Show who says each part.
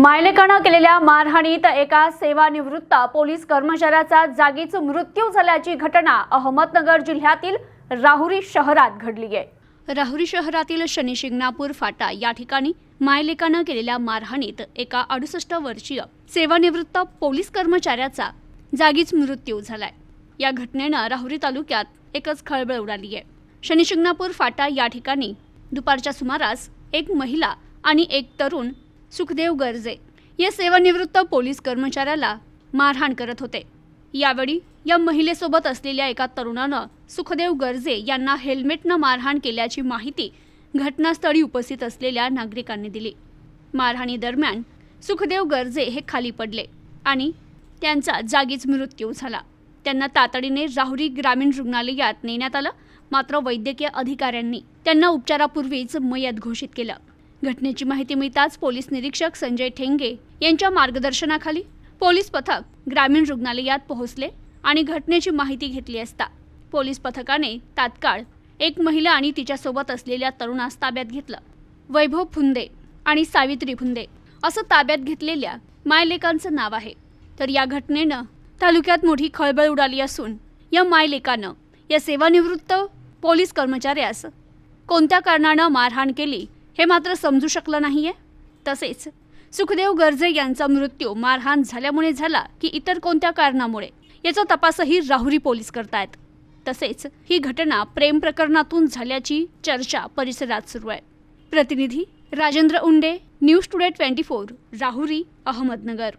Speaker 1: मायलेकानं केलेल्या मारहाणीत एका सेवानिवृत्त पोलीस कर्मचाऱ्याचा जागीच मृत्यू झाल्याची घटना अहमदनगर जिल्ह्यातील राहुरी शहरात घडली आहे. राहुरी शहरातील शनी शिंगणापूर फाटा या ठिकाणी मायलेकानं केलेल्या मारहाणीत एका अडुसष्ट वर्षीय सेवानिवृत्त पोलीस कर्मचाऱ्याचा जागीच मृत्यू झालाय. या घटनेनं राहुरी तालुक्यात एकच खळबळ उडाली आहे. शनिशिंगणापूर फाटा या ठिकाणी दुपारच्या सुमारास एक महिला आणि एक तरुण सुखदेव गर्जे या सेवानिवृत्त पोलीस कर्मचाऱ्याला मारहाण करत होते. यावेळी या महिलेसोबत असलेल्या एका तरुणानं सुखदेव गर्जे यांना हेल्मेटनं मारहाण केल्याची माहिती घटनास्थळी उपस्थित असलेल्या नागरिकांनी दिली. मारहाणीदरम्यान सुखदेव गर्जे हे खाली पडले आणि त्यांचा जागीच मृत्यू झाला. त्यांना तातडीने राहुरी ग्रामीण रुग्णालयात नेण्यात आलं. मात्र वैद्यकीय अधिकाऱ्यांनी त्यांना उपचारापूर्वीच मयत घोषित केलं. घटनेची माहिती मिळताच पोलीस निरीक्षक संजय ठेंगे यांच्या मार्गदर्शनाखाली पोलीस पथक ग्रामीण रुग्णालयात पोहोचले आणि घटनेची माहिती घेतली असता पोलीस पथकाने तात्काळ एक महिला आणि तिच्यासोबत असलेल्या तरुणास ताब्यात घेतलं. वैभव फुंदे आणि सावित्री फुंदे असं ताब्यात घेतलेल्या मायलेकांचं नाव आहे. तर या घटनेनं तालुक्यात मोठी खळबळ उडाली असून या मायलेकानं या सेवानिवृत्त पोलीस कर्मचाऱ्यास कोणत्या कारणानं मारहाण केली हे मात्र समजू शकलं नाही आहे तसेच सुखदेव गर्जे यांचा मृत्यू मारहाण झाल्यामुळे झाला की इतर कोणत्या कारणामुळे? याचा तपासही राहुरी पोलीस करतायत. तसेच ही घटना प्रेम प्रकरणातून झाल्याची चर्चा परिसरात सुरू आहे. प्रतिनिधी Rajendra Unde news today twenty four Rahuri Ahmednagar.